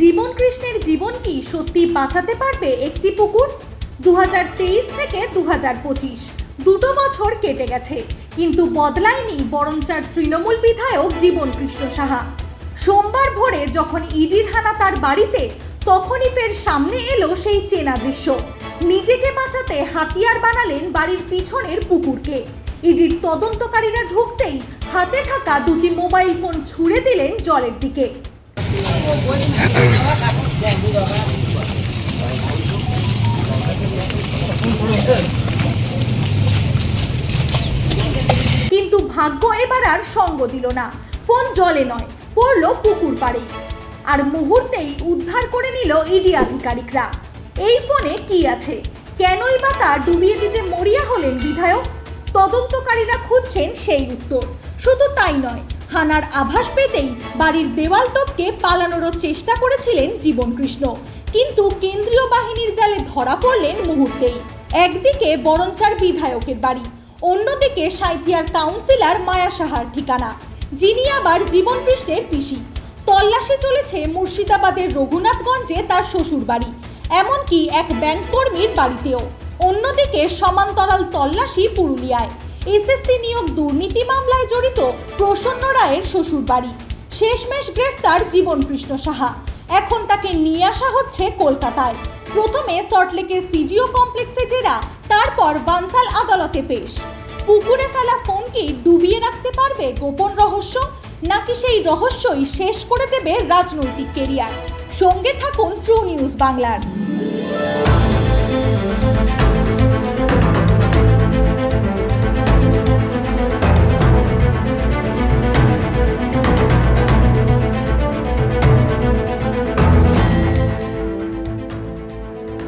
জীবন কৃষ্ণের জীবন কি সত্যি বাঁচাতে পারবে একটি পুকুর? দু থেকে দু হাজার পঁচিশ। দুটো বছর কেটে গেছে, কিন্তু বদলায়নি বরঞ্চার তৃণমূল বিধায়ক জীবন কৃষ্ণ সাহা। সোমবার ভোরে যখন ইডির হানা তার বাড়িতে, তখনই ফের সামনে এলো সেই চেনা দৃশ্য। নিজেকে বাঁচাতে হাতিয়ার বানালেন বাড়ির পিছনের পুকুরকে। ইডির তদন্তকারীরা ঢুকতেই হাতে থাকা দুটি মোবাইল ফোন ছুড়ে দিলেন জলের দিকে। কিন্তু ভাগ্য এবার আর সঙ্গ দিল না। ফোন জলে নয়, পড়ল পুকুর পাড়ে। আর মুহূর্তেই উদ্ধার করে নিল ইডি আধিকারিকরা। এই ফোনে কি আছে? কেনই বা তা ডুবিয়ে দিতে মরিয়া হলেন বিধায়ক? তদন্তকারীরা খুঁজছেন সেই উত্তর। শুধু তাই নয়, হানার আভাস পেতেই বাড়ির দেওয়াল টপকে পালানোরও চেষ্টা করেছিলেন জীবন কৃষ্ণ কিন্তু কেন্দ্রীয় বাহিনীর জালে ধরা পড়লেন মুহূর্তেই। একদিকে বরঞ্চার বিধায়কের বাড়ি, অন্যদিকে সাঁইথিয়ার কাউন্সিলর মায়া সাহার ঠিকানা, যিনি আবার জীবন কৃষ্ণের পিসি। তল্লাশি চলেছে মুর্শিদাবাদের রঘুনাথগঞ্জে তার শ্বশুর বাড়ি এমনকি এক ব্যাংক কর্মীর বাড়িতেও। অন্যদিকে সমান্তরাল তল্লাশি পুরুলিয়ায়। এসএসসি নিয়োগ দুর্নীতি মামলায় জড়িত প্রসন্ন রায়ের শ্বশুর বাড়ি শেষমেশ গ্রেফতার জীবন কৃষ্ণ সাহা। এখন তাকে নিয়ে আসা হচ্ছে কলকাতায়। প্রথমে সল্টলেকের সিজিও কমপ্লেক্সে জেরা, তারপর বানসাল আদালতে পেশ। পুকুরে ফেলা ফোনকে ডুবিয়ে রাখতে পারবে গোপন রহস্য, নাকি সেই রহস্যই শেষ করে দেবে রাজনৈতিক কেরিয়ার? সঙ্গে থাকুন ট্রু নিউজ বাংলার। Bye.